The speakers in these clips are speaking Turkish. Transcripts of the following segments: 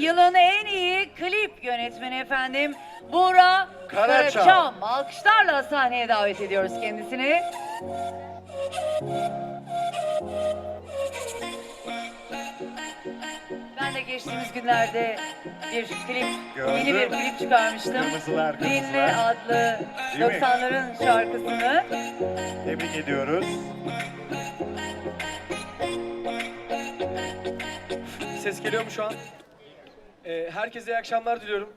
yılın en iyi klip yönetmeni efendim Buğra Karaçam. Karaçam. Alkışlarla sahneye davet ediyoruz kendisini. Ben de geçtiğimiz günlerde bir klip, Gördüm. yeni bir klip çıkarmıştım. Kırmızılar, Dinle kırmızılar. adlı Değil mi? 90'ların şarkısını. Tebrik ediyoruz. Ses geliyor mu şu an? Ee, herkese iyi akşamlar diliyorum.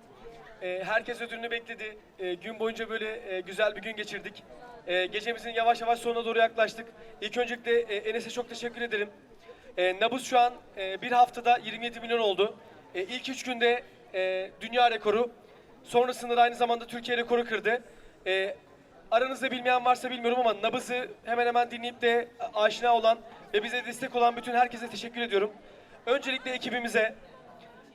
Ee, herkes ödülünü bekledi. Ee, gün boyunca böyle e, güzel bir gün geçirdik. Ee, gecemizin yavaş yavaş sonuna doğru yaklaştık. İlk öncelikle e, Enes'e çok teşekkür ederim. Nabız şu an e, bir haftada 27 milyon oldu. E, ilk üç günde e, dünya rekoru. Sonrasında da aynı zamanda Türkiye rekoru kırdı. E, aranızda bilmeyen varsa bilmiyorum ama Nabız'ı hemen hemen dinleyip de aşina olan ve bize destek olan bütün herkese teşekkür ediyorum. Öncelikle ekibimize,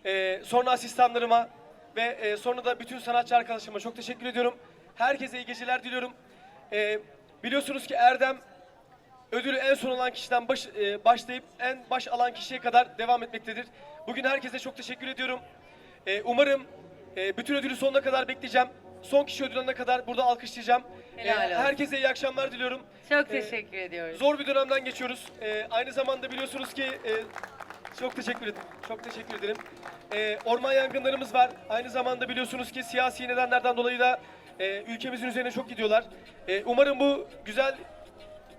ee, sonra asistanlarıma ve e, sonra da bütün sanatçı arkadaşlarıma çok teşekkür ediyorum. Herkese iyi geceler diliyorum. Ee, biliyorsunuz ki Erdem ödülü en son alan kişiden baş, e, başlayıp en baş alan kişiye kadar devam etmektedir. Bugün herkese çok teşekkür ediyorum. Ee, umarım e, bütün ödülü sonuna kadar bekleyeceğim. Son kişi ödül alana kadar burada alkışlayacağım. Helal Ee, olsun. herkese iyi akşamlar diliyorum. Çok Ee, teşekkür ediyoruz. Zor bir dönemden geçiyoruz. Ee, aynı zamanda biliyorsunuz ki e, çok teşekkür ederim. Çok teşekkür ederim. Ee, orman yangınlarımız var. Aynı zamanda biliyorsunuz ki siyasi nedenlerden dolayı da e, ülkemizin üzerine çok gidiyorlar. E, umarım bu güzel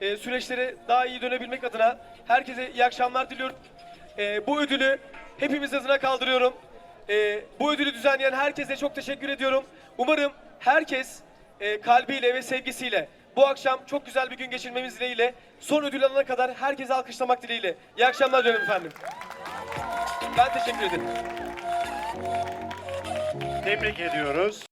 e, süreçlere daha iyi dönebilmek adına herkese iyi akşamlar diliyorum. E, bu ödülü hepimiz adına kaldırıyorum. E, bu ödülü düzenleyen herkese çok teşekkür ediyorum. Umarım herkes e, kalbiyle ve sevgisiyle bu akşam çok güzel bir gün geçirmemiz dileğiyle son ödül alana kadar herkese alkışlamak dileğiyle. İyi akşamlar diliyorum efendim. Ben teşekkür ederim. Tebrik ediyoruz.